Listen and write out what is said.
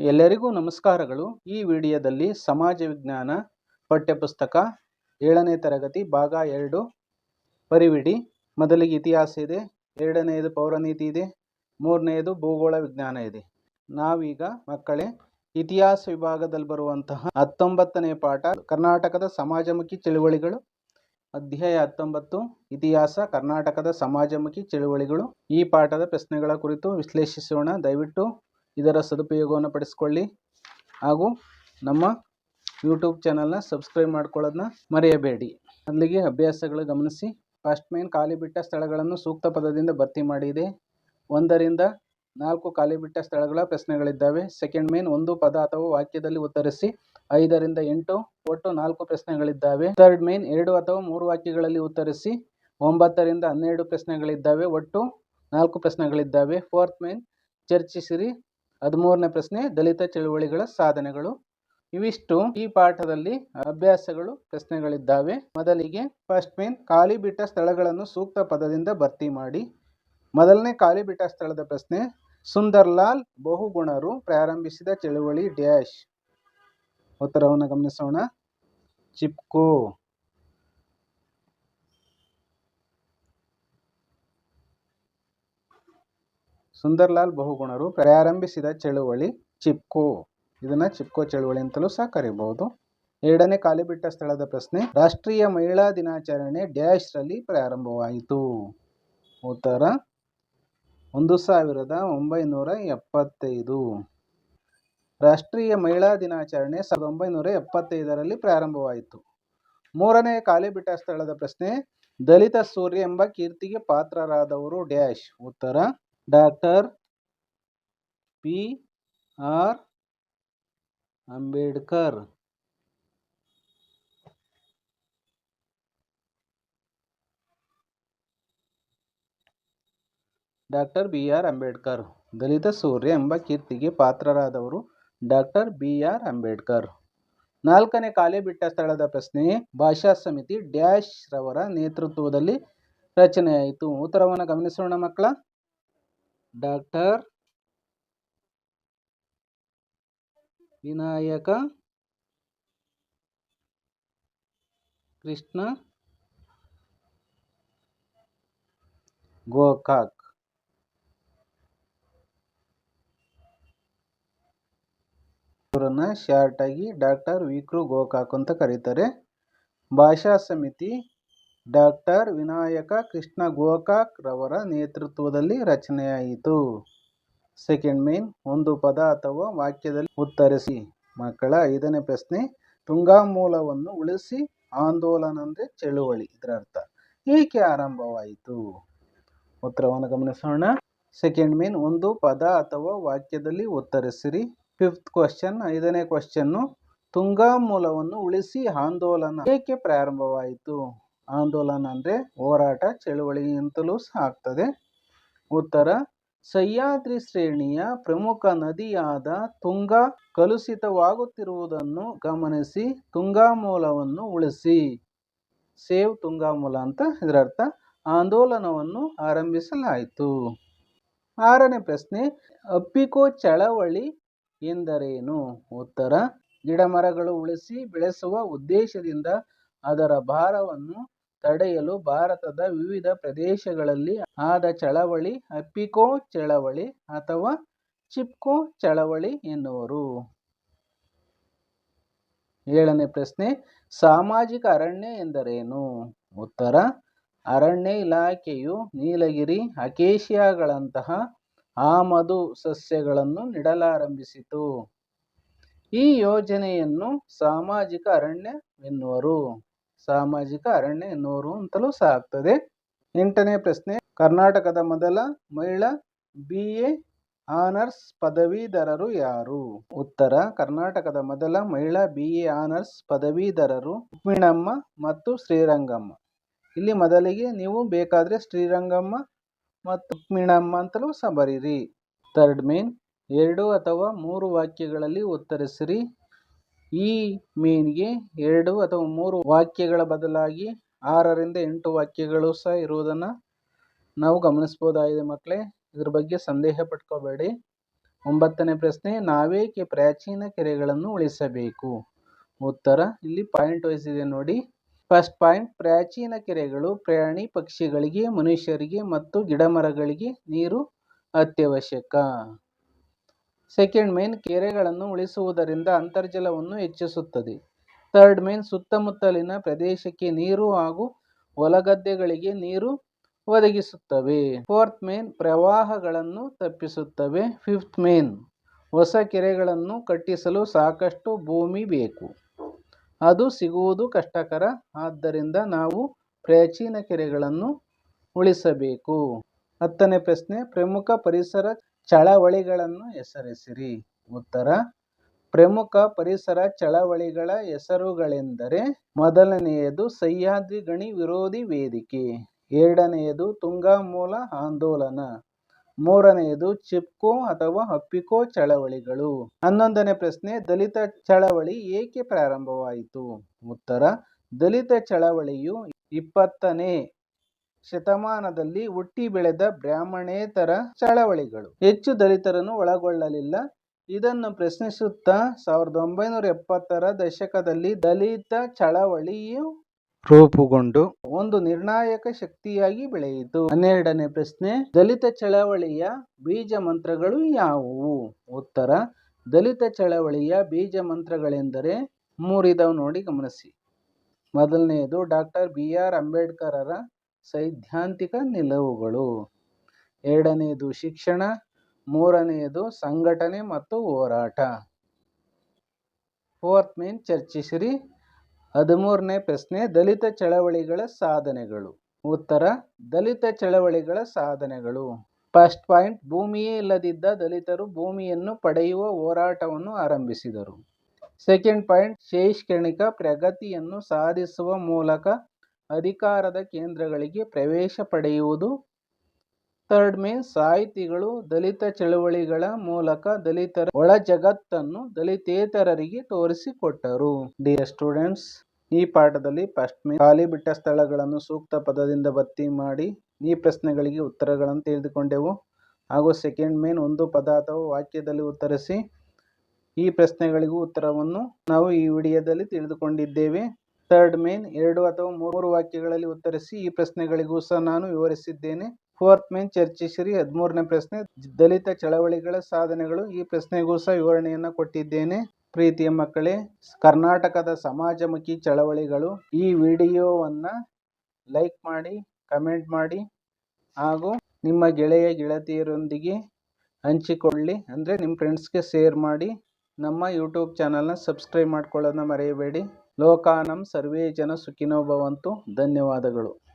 ಎಲ್ಲರಿಗೂ ನಮಸ್ಕಾರಗಳು. ಈ ವಿಡಿಯೋದಲ್ಲಿ ಸಮಾಜ ವಿಜ್ಞಾನ ಪಠ್ಯಪುಸ್ತಕ ಏಳನೇ ತರಗತಿ ಭಾಗ ಎರಡು ಪರಿವಿಡಿ. ಮೊದಲಿಗೆ ಇತಿಹಾಸ ಇದೆ ಎರಡನೆಯದು ಪೌರನೀತಿ ಇದೆ ಮೂರನೆಯದು ಭೂಗೋಳ ವಿಜ್ಞಾನ ಇದೆ. ನಾವೀಗ ಮಕ್ಕಳೇ, ಇತಿಹಾಸ ವಿಭಾಗದಲ್ಲಿ ಬರುವಂತಹ ಹತ್ತೊಂಬತ್ತನೇ ಪಾಠ, ಕರ್ನಾಟಕದ ಸಮಾಜಮುಖಿ ಚಳುವಳಿಗಳು. ಅಧ್ಯಾಯ ಹತ್ತೊಂಬತ್ತು, ಇತಿಹಾಸ, ಕರ್ನಾಟಕದ ಸಮಾಜಮುಖಿ ಚಳುವಳಿಗಳು. ಈ ಪಾಠದ ಪ್ರಶ್ನೆಗಳ ಕುರಿತು ವಿಶ್ಲೇಷಿಸೋಣ. ದಯವಿಟ್ಟು ಇದರ ಸದುಪಯೋಗವನ್ನು ಪಡಿಸ್ಕೊಳ್ಳಿ. ಹಾಗೂ ನಮ್ಮ ಯೂಟ್ಯೂಬ್ ಚಾನಲ್ನ ಸಬ್ಸ್ಕ್ರೈಬ್ ಮಾಡ್ಕೊಳ್ಳೋದನ್ನ ಮರೆಯಬೇಡಿ. ಅಲ್ಲಿಗೆ ಅಭ್ಯಾಸಗಳು ಗಮನಿಸಿ. ಫಸ್ಟ್ ಮೇನ್ ಖಾಲಿ ಬಿಟ್ಟ ಸ್ಥಳಗಳನ್ನು ಸೂಕ್ತ ಪದದಿಂದ ಭರ್ತಿ ಮಾಡಿದೆ. ಒಂದರಿಂದ ನಾಲ್ಕು ಖಾಲಿ ಬಿಟ್ಟ ಸ್ಥಳಗಳ ಪ್ರಶ್ನೆಗಳಿದ್ದಾವೆ. ಸೆಕೆಂಡ್ ಮೇನ್ ಒಂದು ಪದ ಅಥವಾ ವಾಕ್ಯದಲ್ಲಿ ಉತ್ತರಿಸಿ. ಐದರಿಂದ ಎಂಟು, ಒಟ್ಟು ನಾಲ್ಕು ಪ್ರಶ್ನೆಗಳಿದ್ದಾವೆ. ಥರ್ಡ್ ಮೇನ್ ಎರಡು ಅಥವಾ ಮೂರು ವಾಕ್ಯಗಳಲ್ಲಿ ಉತ್ತರಿಸಿ. ಒಂಬತ್ತರಿಂದ ಹನ್ನೆರಡು ಪ್ರಶ್ನೆಗಳಿದ್ದಾವೆ. ಒಟ್ಟು ನಾಲ್ಕು ಪ್ರಶ್ನೆಗಳಿದ್ದಾವೆ. ಫೋರ್ತ್ ಮೇನ್ ಚರ್ಚಿಸಿರಿ. ಹದಿಮೂರನೇ ಪ್ರಶ್ನೆ, ದಲಿತ ಚಳುವಳಿಗಳ ಸಾಧನೆಗಳು. ಇವಿಷ್ಟು. ಈ ಪಾಠದಲ್ಲಿ ಅಭ್ಯಾಸಗಳು, ಪ್ರಶ್ನೆಗಳಿದ್ದಾವೆ. ಮೊದಲಿಗೆ ಫಸ್ಟ್ ಮೇನ್ ಖಾಲಿ ಬಿಟ್ಟ ಸ್ಥಳಗಳನ್ನು ಸೂಕ್ತ ಪದದಿಂದ ಭರ್ತಿ ಮಾಡಿ. ಮೊದಲನೇ ಖಾಲಿ ಬಿಟ್ಟ ಸ್ಥಳದ ಪ್ರಶ್ನೆ, ಸುಂದರ್ಲಾಲ್ ಬಹುಗುಣರು ಪ್ರಾರಂಭಿಸಿದ ಚಳುವಳಿ ಡ್ಯಾಶ್. ಉತ್ತರವನ್ನು ಗಮನಿಸೋಣ. ಚಿಪ್ಕೋ. ಸುಂದರ್ಲಾಲ್ ಬಹುಗುಣರು ಪ್ರಾರಂಭಿಸಿದ ಚಳುವಳಿ ಚಿಪ್ಕೋ. ಇದನ್ನ ಚಿಪ್ಕೋ ಚಳುವಳಿ ಅಂತಲೂ ಸಹ ಕರೀಬಹುದು ಎರಡನೇ ಖಾಲಿ ಬಿಟ್ಟ ಸ್ಥಳದ ಪ್ರಶ್ನೆ, ರಾಷ್ಟ್ರೀಯ ಮಹಿಳಾ ದಿನಾಚರಣೆ ಡ್ಯಾಶ್ ರಲ್ಲಿ ಪ್ರಾರಂಭವಾಯಿತು. ಉತ್ತರ, ಒಂದು ಸಾವಿರದ ಒಂಬೈನೂರ ಎಪ್ಪತ್ತೈದು. ರಾಷ್ಟ್ರೀಯ ಮಹಿಳಾ ದಿನಾಚರಣೆ ಸಾವಿರದ ಒಂಬೈನೂರ ಎಪ್ಪತ್ತೈದರಲ್ಲಿ ಪ್ರಾರಂಭವಾಯಿತು. ಮೂರನೇ ಖಾಲಿ ಬಿಟ್ಟ ಸ್ಥಳದ ಪ್ರಶ್ನೆ, ದಲಿತ ಸೂರ್ಯ ಎಂಬ ಕೀರ್ತಿಗೆ ಪಾತ್ರರಾದವರು ಡ್ಯಾಶ್. ಉತ್ತರ doctor P R Ambedkar. Doctor B R Ambedkar, ದಲಿತ ಸೂರ್ಯ ಎಂಬ ಕೀರ್ತಿಗೆ ಪಾತ್ರರಾದವರು ಡಾಕ್ಟರ್ ಬಿ ಆರ್ ಅಂಬೇಡ್ಕರ್. ನಾಲ್ಕನೇ ಕಾಲೇ ಬಿಟ್ಟ ಸ್ಥಳದ ಪ್ರಶ್ನೆ, ಭಾಷಾ ಸಮಿತಿ ಡ್ಯಾಶ್ ರವರ ನೇತೃತ್ವದಲ್ಲಿ ರಚನೆಯಾಯಿತು. ಉತ್ತರವನ್ನು ಗಮನಿಸೋಣ ಮಕ್ಕಳ. ಡಾಕ್ಟರ್ ವಿನಾಯಕ ಕೃಷ್ಣ ಗೋಕಾಕ್. ಅವರನ್ನ ಶಾರ್ಟಾಗಿ ಡಾಕ್ಟರ್ ವಿಕ್ರು ಗೋಕಾಕ್ ಅಂತ ಕರೀತಾರೆ. ಭಾಷಾ ಸಮಿತಿ ಡಾಕ್ಟರ್ ವಿನಾಯಕ ಕೃಷ್ಣ ಗೋಕಾಕ್ ರವರ ನೇತೃತ್ವದಲ್ಲಿ ರಚನೆಯಾಯಿತು. ಸೆಕೆಂಡ್ ಮೇನ್ ಒಂದು ಪದ ಅಥವಾ ವಾಕ್ಯದಲ್ಲಿ ಉತ್ತರಿಸಿ. ಮಕ್ಕಳ ಐದನೇ ಪ್ರಶ್ನೆ ತುಂಗಾ ಮೂಲವನ್ನು ಉಳಿಸಿ ಆಂದೋಲನ ಅಂದರೆ ಚಳುವಳಿ ಇದರ ಅರ್ಥ ಏಕೆ ಆರಂಭವಾಯಿತು? ಉತ್ತರವನ್ನು ಗಮನಿಸೋಣ. ಸೆಕೆಂಡ್ ಮೇನ್ ಒಂದು ಪದ ಅಥವಾ ವಾಕ್ಯದಲ್ಲಿ ಉತ್ತರಿಸಿರಿ. ಫಿಫ್ತ್ ಕ್ವಶನ್ ಐದನೇ ಕ್ವಶನ್ನು ತುಂಗಾ ಮೂಲವನ್ನು ಉಳಿಸಿ ಆಂದೋಲನ ಏಕೆ ಪ್ರಾರಂಭವಾಯಿತು? ಆಂದೋಲನ ಅಂದರೆ ಹೋರಾಟ ಚಳುವಳಿ ಅಂತಲೂ ಸಹ ಆಗ್ತದೆ. ಉತ್ತರ, ಸಹ್ಯಾದ್ರಿ ಶ್ರೇಣಿಯ ಪ್ರಮುಖ ನದಿಯಾದ ತುಂಗಾ ಕಲುಷಿತವಾಗುತ್ತಿರುವುದನ್ನು ಗಮನಿಸಿ ತುಂಗಾ ಮೂಲವನ್ನು ಉಳಿಸಿ. ಸೇವ್ ತುಂಗಾ ಮೂಲ ಅಂತ ಇದರರ್ಥ ಆಂದೋಲನವನ್ನು ಆರಂಭಿಸಲಾಯಿತು. ಆರನೇ ಪ್ರಶ್ನೆ, ಅಪ್ಪಿಕೋ ಚಳವಳಿ ಎಂದರೇನು? ಉತ್ತರ, ಗಿಡಮರಗಳು ಉಳಿಸಿ ಬೆಳೆಸುವ ಉದ್ದೇಶದಿಂದ ಅದರ ಭಾರವನ್ನು ತಡೆಯಲು ಭಾರತದ ವಿವಿಧ ಪ್ರದೇಶಗಳಲ್ಲಿ ಆದ ಚಳವಳಿ ಅಪ್ಪಿಕೋ ಚಳವಳಿ ಅಥವಾ ಚಿಪ್ಕೋ ಚಳವಳಿ ಎನ್ನುವರು. ಏಳನೇ ಪ್ರಶ್ನೆ, ಸಾಮಾಜಿಕ ಅರಣ್ಯ ಎಂದರೇನು? ಉತ್ತರ, ಅರಣ್ಯ ಇಲಾಖೆಯು ನೀಲಗಿರಿ, ಅಕೇಶಿಯಾಗಳಂತಹ ಆಮದು ಸಸ್ಯಗಳನ್ನು ನೆಡಲಾರಂಭಿಸಿತು. ಈ ಯೋಜನೆಯನ್ನು ಸಾಮಾಜಿಕ ಅರಣ್ಯ ಎನ್ನುವರು. ಸಾಮಾಜಿಕ ಅರಣ್ಯ ಎನ್ನುವರು ಅಂತಲೂ ಸಹ ಆಗ್ತದೆ. ಎಂಟನೇ ಪ್ರಶ್ನೆ, ಕರ್ನಾಟಕದ ಮೊದಲ ಮಹಿಳಾ ಬಿ ಎ ಆನರ್ಸ್ ಪದವೀಧರರು ಯಾರು? ಉತ್ತರ, ಕರ್ನಾಟಕದ ಮೊದಲ ಮಹಿಳಾ ಬಿ ಎ ಆನರ್ಸ್ ಪದವೀಧರರು ರುಕ್ಮಿಣಮ್ಮ ಮತ್ತು ಶ್ರೀರಂಗಮ್ಮ. ಇಲ್ಲಿ ಮೊದಲಿಗೆ ನೀವು ಬೇಕಾದರೆ ಶ್ರೀರಂಗಮ್ಮ ಮತ್ತು ರುಕ್ಮಿಣಮ್ಮ ಅಂತಲೂ ಸಹ ಬರೀರಿ. ಥರ್ಡ್ ಮೇನ್, ಎರಡು ಅಥವಾ ಮೂರು ವಾಕ್ಯಗಳಲ್ಲಿ ಉತ್ತರಿಸಿರಿ. ಈ ಮೀನ್ಗೆ ಎರಡು ಅಥವಾ ಮೂರು ವಾಕ್ಯಗಳ ಬದಲಾಗಿ ಆರರಿಂದ ಎಂಟು ವಾಕ್ಯಗಳು ಸಹ ಇರುವುದನ್ನ ನಾವು ಗಮನಿಸಬಹುದಾಗಿದೆ ಮಕ್ಕಳೇ. ಇದ್ರ ಬಗ್ಗೆ ಸಂದೇಹ ಪಟ್ಕೋಬೇಡಿ. ಒಂಬತ್ತನೇ ಪ್ರಶ್ನೆ, ನಾವೇಕೆ ಪ್ರಾಚೀನ ಕೆರೆಗಳನ್ನು ಉಳಿಸಬೇಕು? ಉತ್ತರ, ಇಲ್ಲಿ ಪಾಯಿಂಟ್ ವೈಸ್ ಇದೆ ನೋಡಿ. ಫಸ್ಟ್ ಪಾಯಿಂಟ್, ಪ್ರಾಚೀನ ಕೆರೆಗಳು ಪ್ರಾಣಿ ಪಕ್ಷಿಗಳಿಗೆ, ಮನುಷ್ಯರಿಗೆ ಮತ್ತು ಗಿಡಮರಗಳಿಗೆ ನೀರು ಅತ್ಯವಶ್ಯಕ. ಸೆಕೆಂಡ್ ಮೇನ್ ಕೆರೆಗಳನ್ನು ಉಳಿಸುವುದರಿಂದ ಅಂತರ್ಜಲವನ್ನು ಹೆಚ್ಚಿಸುತ್ತದೆ. ಥರ್ಡ್ ಮೇನ್ ಸುತ್ತಮುತ್ತಲಿನ ಪ್ರದೇಶಕ್ಕೆ ನೀರು ಹಾಗೂ ಹೊಲಗದ್ದೆಗಳಿಗೆ ನೀರು ಒದಗಿಸುತ್ತವೆ. ಫೋರ್ತ್ ಮೇನ್ ಪ್ರವಾಹಗಳನ್ನು ತಪ್ಪಿಸುತ್ತವೆ. ಫಿಫ್ತ್ ಮೇನ್ ಹೊಸ ಕೆರೆಗಳನ್ನು ಕಟ್ಟಿಸಲು ಸಾಕಷ್ಟು ಭೂಮಿ ಬೇಕು. ಅದು ಸಿಗುವುದು ಕಷ್ಟಕರ, ಆದ್ದರಿಂದ ನಾವು ಪ್ರಾಚೀನ ಕೆರೆಗಳನ್ನು ಉಳಿಸಬೇಕು. ಹತ್ತನೇ ಪ್ರಶ್ನೆ, ಪ್ರಮುಖ ಪರಿಸರ ಚಳವಳಿಗಳನ್ನು ಹೆಸರಿಸಿರಿ. ಉತ್ತರ, ಪ್ರಮುಖ ಪರಿಸರ ಚಳವಳಿಗಳ ಹೆಸರುಗಳೆಂದರೆ ಮೊದಲನೆಯದು ಸಹ್ಯಾದ್ರಿ ಗಣಿ ವಿರೋಧಿ ವೇದಿಕೆ, ಎರಡನೆಯದು ತುಂಗಾ ಮೂಲ ಆಂದೋಲನ, ಮೂರನೆಯದು ಚಿಪ್ಕೋ ಅಥವಾ ಹಪ್ಪಿಕೋ ಚಳವಳಿಗಳು. ಹನ್ನೊಂದನೇ ಪ್ರಶ್ನೆ, ದಲಿತ ಚಳವಳಿ ಏಕೆ ಪ್ರಾರಂಭವಾಯಿತು? ಉತ್ತರ, ದಲಿತ ಚಳವಳಿಯು ಇಪ್ಪತ್ತನೇ ಶತಮಾನದಲ್ಲಿ ಹುಟ್ಟಿ ಬೆಳೆದ ಬ್ರಾಹ್ಮಣೇತರ ಚಳವಳಿಗಳು. ಹೆಚ್ಚು ದಲಿತರನ್ನು ಒಳಗೊಳ್ಳಲಿಲ್ಲ. ಇದನ್ನು ಪ್ರಶ್ನಿಸುತ್ತಾ ಸಾವಿರದ ಒಂಬೈನೂರ ಎಪ್ಪತ್ತರ ದಶಕದಲ್ಲಿ ದಲಿತ ಚಳವಳಿಯು ರೂಪುಗೊಂಡು ಒಂದು ನಿರ್ಣಾಯಕ ಶಕ್ತಿಯಾಗಿ ಬೆಳೆಯಿತು. ಹನ್ನೆರಡನೇ ಪ್ರಶ್ನೆ, ದಲಿತ ಚಳವಳಿಯ ಬೀಜ ಮಂತ್ರಗಳು ಯಾವುವು? ಉತ್ತರ, ದಲಿತ ಚಳವಳಿಯ ಬೀಜ ಮಂತ್ರಗಳೆಂದರೆ ಮೂರಿದವು ನೋಡಿ ಗಮನಿಸಿ. ಮೊದಲನೆಯದು ಡಾಕ್ಟರ್ ಬಿ ಆರ್ ಅಂಬೇಡ್ಕರರ ಸೈದ್ಧಾಂತಿಕ ನಿಲುವುಗಳು. ಎರಡನೆಯದು ಶಿಕ್ಷಣ ಮೂರನೆಯದು ಸಂಘಟನೆ ಮತ್ತು ಹೋರಾಟ. ಫೋರ್ತ್ ಮೇನ್ ಚರ್ಚಿಸಿರಿ. ಹದಿಮೂರನೇ ಪ್ರಶ್ನೆ, ದಲಿತ ಚಳವಳಿಗಳ ಸಾಧನೆಗಳು. ಉತ್ತರ, ದಲಿತ ಚಳವಳಿಗಳ ಸಾಧನೆಗಳು. ಫಸ್ಟ್ ಪಾಯಿಂಟ್, ಭೂಮಿಯೇ ಇಲ್ಲದಿದ್ದ ದಲಿತರು ಭೂಮಿಯನ್ನು ಪಡೆಯುವ ಹೋರಾಟವನ್ನು ಆರಂಭಿಸಿದರು. ಸೆಕೆಂಡ್ ಪಾಯಿಂಟ್, ಶೈಕ್ಷಣಿಕ ಪ್ರಗತಿಯನ್ನು ಸಾಧಿಸುವ ಮೂಲಕ ಅಧಿಕಾರದ ಕೇಂದ್ರಗಳಿಗೆ ಪ್ರವೇಶ ಪಡೆಯುವುದು. ಥರ್ಡ್ ಮೇನ್ ಸಾಹಿತಿಗಳು ದಲಿತ ಚಳವಳಿಗಳ ಮೂಲಕ ದಲಿತರ ಒಳ ಜಗತ್ತನ್ನು ದಲಿತೇತರರಿಗೆ ತೋರಿಸಿಕೊಟ್ಟರು. ಡಿಯರ್ ಸ್ಟೂಡೆಂಟ್ಸ್ ಈ ಪಾಠದಲ್ಲಿ ಫಸ್ಟ್ ಮೇ ಖಾಲಿ ಬಿಟ್ಟ ಸ್ಥಳಗಳನ್ನು ಸೂಕ್ತ ಪದದಿಂದ ಭರ್ತಿ ಮಾಡಿ ಈ ಪ್ರಶ್ನೆಗಳಿಗೆ ಉತ್ತರಗಳನ್ನು ತಿಳಿದುಕೊಂಡೆವು. ಹಾಗೂ ಸೆಕೆಂಡ್ ಮೇನ್ ಒಂದು ಪದ ಅಥವಾ ವಾಕ್ಯದಲ್ಲಿ ಉತ್ತರಿಸಿ ಈ ಪ್ರಶ್ನೆಗಳಿಗೂ ಉತ್ತರವನ್ನು ನಾವು ಈ ವಿಡಿಯೋದಲ್ಲಿ ತಿಳಿದುಕೊಂಡಿದ್ದೇವೆ. ಥರ್ಡ್ ಮೇನ್ ಎರಡು ಅಥವಾ ಮೂರು ವಾಕ್ಯಗಳಲ್ಲಿ ಉತ್ತರಿಸಿ ಈ ಪ್ರಶ್ನೆಗಳಿಗೂ ಸಹ ನಾನು ವಿವರಿಸಿದ್ದೇನೆ. ಫೋರ್ತ್ ಮೇನ್ ಚರ್ಚಿಸಿರಿ. ಹದಿಮೂರನೇ ಪ್ರಶ್ನೆ, ದಲಿತ ಚಳವಳಿಗಳ ಸಾಧನೆಗಳು. ಈ ಪ್ರಶ್ನೆಗೂ ಸಹ ವಿವರಣೆಯನ್ನು ಕೊಟ್ಟಿದ್ದೇನೆ. ಪ್ರೀತಿಯ ಮಕ್ಕಳೇ, ಕರ್ನಾಟಕದ ಸಮಾಜಮುಖಿ ಚಳವಳಿಗಳು. ಈ ವಿಡಿಯೋವನ್ನು ಲೈಕ್ ಮಾಡಿ, ಕಮೆಂಟ್ ಮಾಡಿ ಹಾಗೂ ನಿಮ್ಮ ಗೆಳೆಯ ಗೆಳತಿಯರೊಂದಿಗೆ ಹಂಚಿಕೊಳ್ಳಿ. ಅಂದರೆ ನಿಮ್ಮ ಫ್ರೆಂಡ್ಸ್ಗೆ ಶೇರ್ ಮಾಡಿ. ನಮ್ಮ ಯೂಟ್ಯೂಬ್ ಚಾನಲ್ನ ಸಬ್ಸ್ಕ್ರೈಬ್ ಮಾಡ್ಕೊಳ್ಳೋದನ್ನ ಮರೆಯಬೇಡಿ. ಲೋಕಾನಂ ಸರ್ವೇ ಜನ ಸುಖಿನೋ ಭವಂತು. ಧನ್ಯವಾದಗಳು.